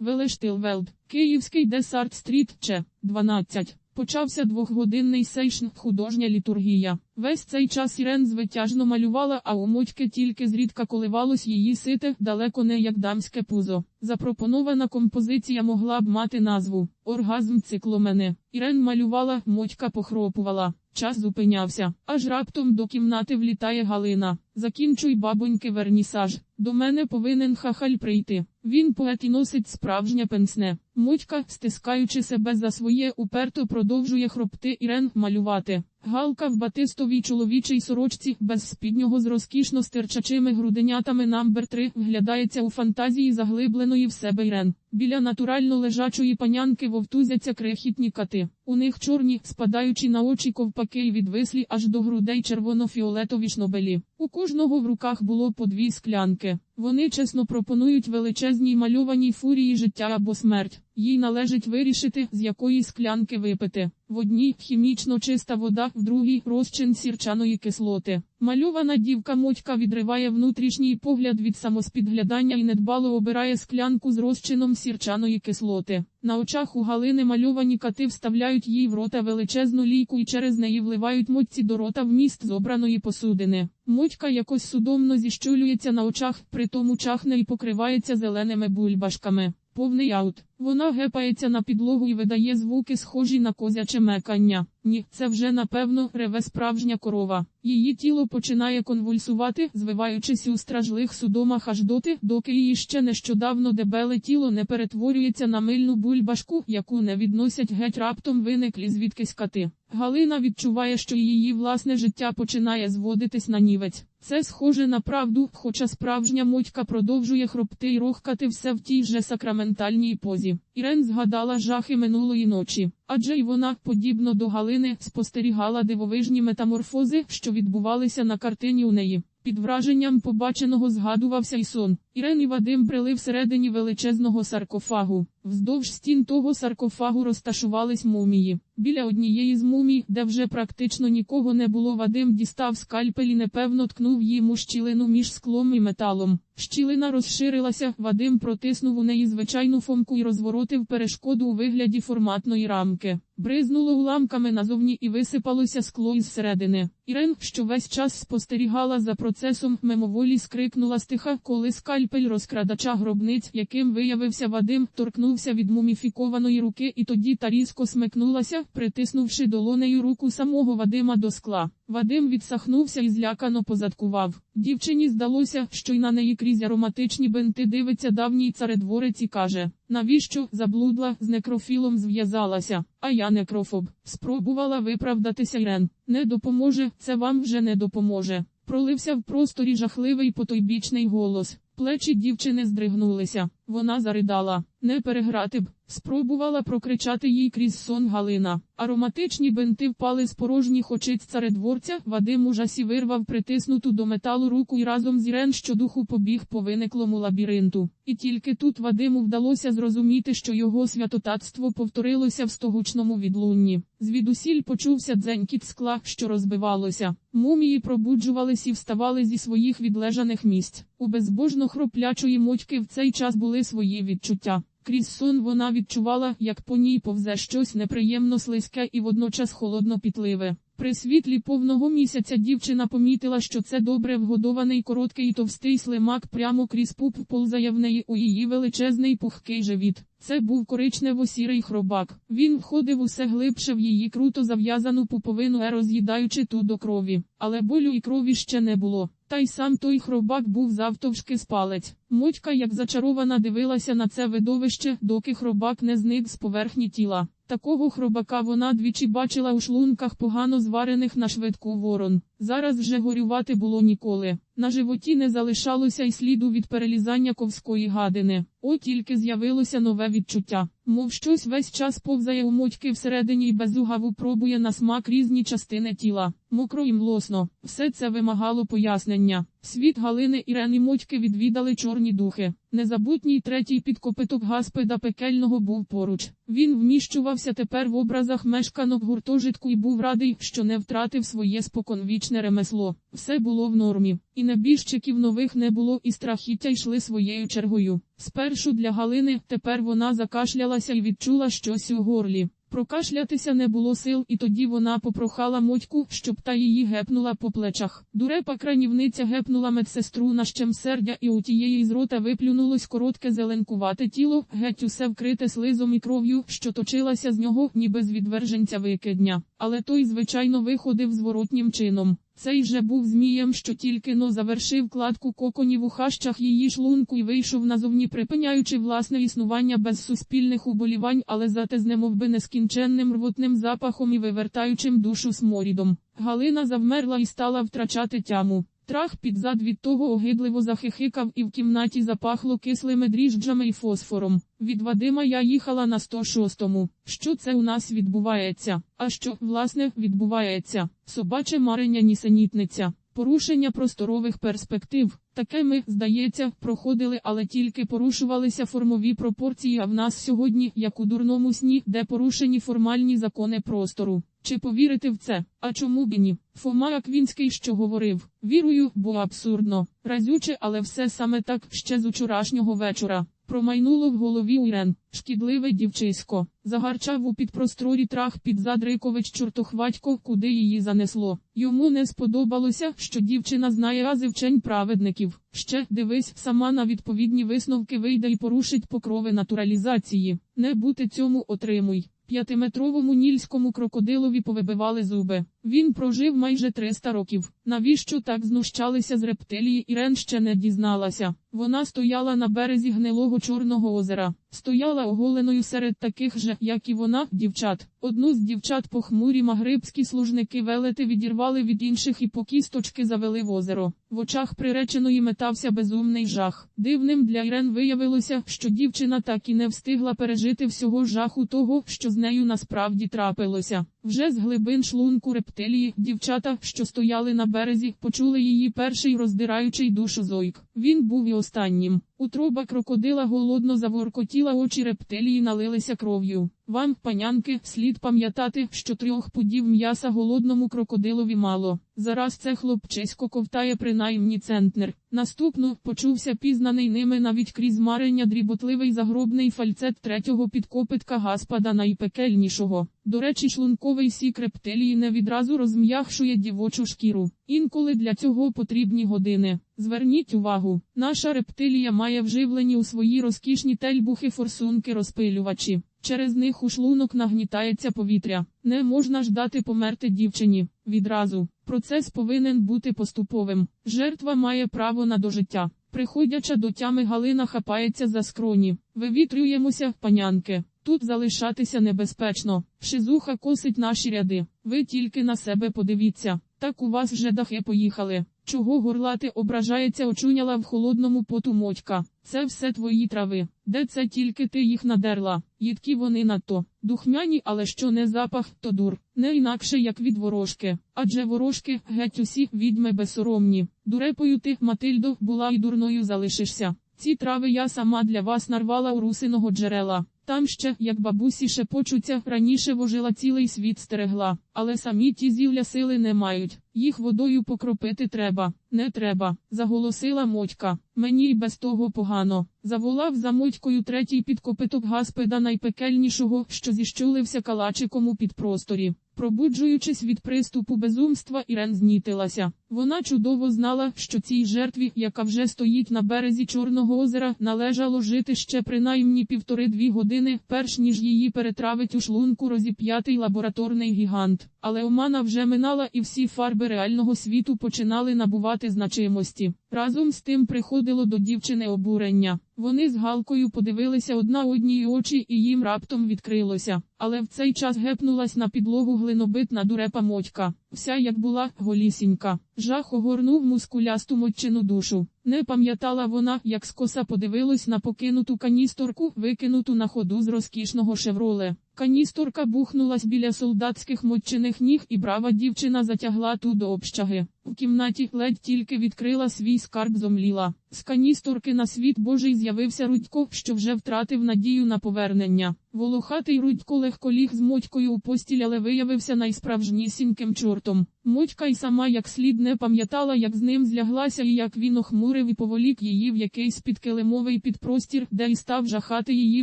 Велештилвелд, Київський Десарт Стріт, Ч. 12. Почався двохгодинний сейшн, художня літургія. Весь цей час Ірен звитяжно малювала, а у Мотьки тільки зрідка коливалось її сите, далеко не як дамське пузо. Запропонована композиція могла б мати назву Оргазм цикломене. Ірен малювала, Мотька похропувала. Час зупинявся, аж раптом до кімнати влітає Галина. Закінчуй, бабоньки, вернісаж. До мене повинен хахаль прийти. Він поет і носить справжнє пенсне. Мотька, стискаючи себе за своє, уперто продовжує хропти Ірен малювати. Галка в батистовій чоловічій сорочці, без спіднього з розкішно стирчачими груденятами намбер 3 вглядається у фантазії заглибленої в себе Ірен. Біля натурально лежачої панянки вовтузяться крихітні кати. У них чорні, спадаючи на очі ковпаки й відвислі аж до грудей червоно-фіолетові шнобелі. У кожного в руках було по дві склянки. Вони чесно пропонують величезній мальованій фурії життя або смерть. Їй належить вирішити, з якої склянки випити. В одній хімічно чиста вода, в другій розчин сірчаної кислоти. Мальована дівка Мотька відриває внутрішній погляд від самоспідглядання і недбало обирає склянку з розчином сірчаної кислоти. На очах у Галини мальовані кати вставляють їй в рота величезну лійку і через неї вливають мотці до рота вміст з обраної посудини. Мотька якось судомно зіщулюється на очах, притому чахне і покривається зеленими бульбашками. Повний аут. Вона гепається на підлогу і видає звуки, схожі на козяче мекання. Ні, це вже напевно реве справжня корова. Її тіло починає конвульсувати, звиваючись у стражлих судомах аж доти, доки її ще нещодавно дебеле тіло не перетворюється на мильну бульбашку, яку не відносять геть раптом виниклі звідкись кати. Галина відчуває, що її власне життя починає зводитись на нівець. Це схоже на правду, хоча справжня мотька продовжує хропти й рохкати все в тій же сакраментальній позі. Ірен згадала жахи минулої ночі, адже й вона, подібно до Галини, спостерігала дивовижні метаморфози, що відбувалися на картині у неї. Під враженням побаченого згадувався й сон. Ірен і Вадим брели всередині величезного саркофагу. Вздовж стін того саркофагу розташувались мумії. Біля однієї з мумій, де вже практично нікого не було, Вадим дістав скальпель і непевно ткнув їм у щілину між склом і металом. Щілина розширилася, Вадим протиснув у неї звичайну фомку і розворотив перешкоду у вигляді форматної рамки. Бризнуло уламками назовні і висипалося скло із середини. Ірен, що весь час спостерігала за процесом, мимоволі скрикнула стиха, коли скальпель розкрадача гробниць, яким виявився Вадим, торкнувся від муміфікованої руки і тоді та різко смикнулася, притиснувши долонею руку самого Вадима до скла. Вадим відсахнувся і злякано позадкував. Дівчині здалося, що й на неї крізь ароматичні бинти дивиться давній царедворець і каже, навіщо заблудла, з некрофілом зв'язалася, а я некрофоб. Спробувала виправдатися Ірен. Не допоможе, це вам вже не допоможе. Пролився в просторі жахливий потойбічний голос. Плечі дівчини здригнулися. Вона заридала. Не переграти б. Спробувала прокричати їй крізь сон Галина. Ароматичні бинти впали з порожніх очиць царедворця. Вадим у жасі вирвав притиснуту до металу руку і разом з Ірен щодуху побіг по виниклому лабіринту. І тільки тут Вадиму вдалося зрозуміти, що його святотатство повторилося в стогучному відлунні. Звідусіль почувся дзенькіт скла, що розбивалося. Мумії пробуджувались і вставали зі своїх відлежаних місць. У безбожно хроплячої мотьки в цей час були свої відчуття. Крізь сон вона відчувала, як по ній повзе щось неприємно слизьке і водночас холодно пітливе. При світлі повного місяця дівчина помітила, що це добре вгодований короткий і товстий слимак прямо крізь пуп ползає в неї у її величезний пухкий живіт. Це був коричнево-сірий хробак. Він входив усе глибше в її круто зав'язану пуповину, роз'їдаючи ту до крові. Але болю і крові ще не було. Та й сам той хробак був завтовшки спалець. Мотька, як зачарована, дивилася на це видовище, доки хробак не зник з поверхні тіла. Такого хробака вона двічі бачила у шлунках погано зварених на швидку ворон. Зараз вже горювати було ніколи. На животі не залишалося й сліду від перелізання ковської гадини. О тільки з'явилося нове відчуття, мов щось весь час повзає у мотьки всередині й безугаву пробує на смак різні частини тіла. Мокро і млосно. Все це вимагало пояснення. Світ Галини Ірени Мотьки відвідали чорні духи. Незабутній третій підкопиток гаспеда пекельного був поруч. Він вміщувався тепер в образах мешканок гуртожитку і був радий, що не втратив своє споконвічне звичне ремесло. Все було в нормі, і небіжчиків нових не було, і страхіття йшли своєю чергою. Спершу для Галини, тепер вона закашлялася і відчула щось у горлі. Прокашлятися не було сил, і тоді вона попрохала мотьку, щоб та її гепнула по плечах. Дурепа кранівниця гепнула медсестру на щемсердя, і у тієї з рота виплюнулось коротке зеленкувате тіло, геть усе вкрите слизом і кров'ю, що точилася з нього, ніби з відверженця викидня. Але той, звичайно, виходив зворотнім чином. Цей же був змієм, що тільки но завершив кладку коконів у хащах її шлунку і вийшов назовні, припиняючи власне існування без суспільних уболівань, але зате з немовби нескінченним рвотним запахом і вивертаючим душу сморідом. Галина завмерла і стала втрачати тяму. Трах під зад від того огидливо захихикав і в кімнаті запахло кислими дріжджами і фосфором. Від Вадима я їхала на 106-му. Що це у нас відбувається? А що, власне, відбувається? Собаче марення нісенітниця. Порушення просторових перспектив. Таке ми, здається, проходили, але тільки порушувалися формові пропорції. А в нас сьогодні, як у дурному сні, де порушені формальні закони простору. Чи повірити в це? А чому б і ні? Фома Аквінський що говорив? Вірую, бо абсурдно. Разюче, але все саме так ще з учорашнього вечора. Промайнуло в голові Урен, шкідливе дівчисько, загарчав у підпросторі трах під Рикович чортохватько, куди її занесло. Йому не сподобалося, що дівчина знає ази вчень праведників. Ще дивись, сама на відповідні висновки вийде і порушить покрови натуралізації. Не бути цьому отримуй. П'ятиметровому нільському крокодилові повибивали зуби. Він прожив майже 300 років. Навіщо так знущалися з рептилії, Ірен ще не дізналася. Вона стояла на березі гнилого Чорного озера, стояла оголеною серед таких же, як і вона, дівчат. Одну з дівчат похмурі магрибські служники велети відірвали від інших і по кісточки завели в озеро. В очах приреченої метався безумний жах. Дивним для Ірен виявилося, що дівчина так і не встигла пережити всього жаху того, що з нею насправді трапилося. Вже з глибин шлунку рептилії дівчата, що стояли на березі, почули її перший роздираючий душу зойк. Він був і останнім. Утроба крокодила голодно заворкотіла, очі рептилії налилися кров'ю. Вам, панянки, слід пам'ятати, що трьох пудів м'яса голодному крокодилові мало. Зараз це хлопчисько ковтає принаймні центнер. Наступно почувся пізнаний ними навіть крізь марення дріботливий загробний фальцет третього підкопитка Гаспада найпекельнішого. До речі, шлунковий сік рептилії не відразу розм'якшує дівочу шкіру. Інколи для цього потрібні години. Зверніть увагу, наша рептилія має вживлені у свої розкішні тельбухи форсунки розпилювачі. Через них у шлунок нагнітається повітря. Не можна ждати померти дівчині відразу. Процес повинен бути поступовим. Жертва має право на дожиття. Приходяча до тями Галина хапається за скроні. Вивітрюємося, панянки. Тут залишатися небезпечно. Шизуха косить наші ряди. Ви тільки на себе подивіться. Так у вас вже дахи поїхали. Чого горлати ображається, очуняла в холодному поту мотька. Це все твої трави. Де це тільки ти їх надерла? Їдкі вони надто. Духмяні, але що не запах, то дур. Не інакше, як від ворожки. Адже ворожки, геть усі, відьми безсоромні. Дурепою ти, Матильдо, була і дурною залишишся. Ці трави я сама для вас нарвала у русиного джерела. Там ще, як бабусі шепочуться, раніше вожила цілий світ стерегла, але самі ті зілля сили не мають. Їх водою покропити треба, не треба, заголосила мотька. Мені й без того погано. Заволав за мотькою третій підкопиток гаспеда найпекельнішого, що зіщулився калачиком у підпросторі. Пробуджуючись від приступу безумства, Ірен знітилася. Вона чудово знала, що цій жертві, яка вже стоїть на березі Чорного озера, належало жити ще принаймні півтори-дві години, перш ніж її перетравить у шлунку розіп'ятий лабораторний гігант. Але омана вже минала і всі фарби реального світу починали набувати значимості. Разом з тим приходило до дівчини обурення. Вони з Галкою подивилися одна одній очі, і їм раптом відкрилося. Але в цей час гепнулась на підлогу глинобитна дурепа мотька, вся як була голісінька. Жах огорнув мускулясту мочину душу. Не пам'ятала вона, як скоса подивилась на покинуту каністорку, викинуту на ходу з розкішного шевроле. Каністорка бухнулась біля солдатських мочених ніг, і брава дівчина затягла ту до общаги. У кімнаті ледь тільки відкрила свій скарб зомліла. З каністорки на світ Божий з'явився Рудько, що вже втратив надію на повернення. Волохатий Рудько легко ліг з Мотькою у постіль, але виявився найсправжнісіньким чортом. Мотька й сама як слід не пам'ятала, як з ним зляглася і як він охмурив і поволік її в якийсь підкилимовий підпростір, де й став жахати її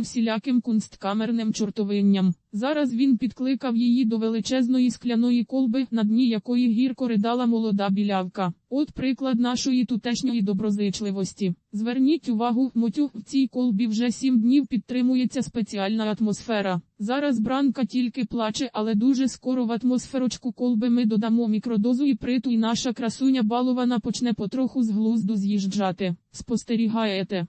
всіляким кунсткамерним чортовинням. Зараз він підкликав її до величезної скляної колби, на дні якої гірко ридала молода білявка. От приклад нашої тутешньої доброзичливості. Зверніть увагу, мотю, в цій колбі вже сім днів підтримується спеціальна атмосфера. Зараз бранка тільки плаче, але дуже скоро в атмосферочку колби ми додамо мікродозу і приту, і наша красуня балована почне потроху з глузду з'їжджати. Спостерігаєте.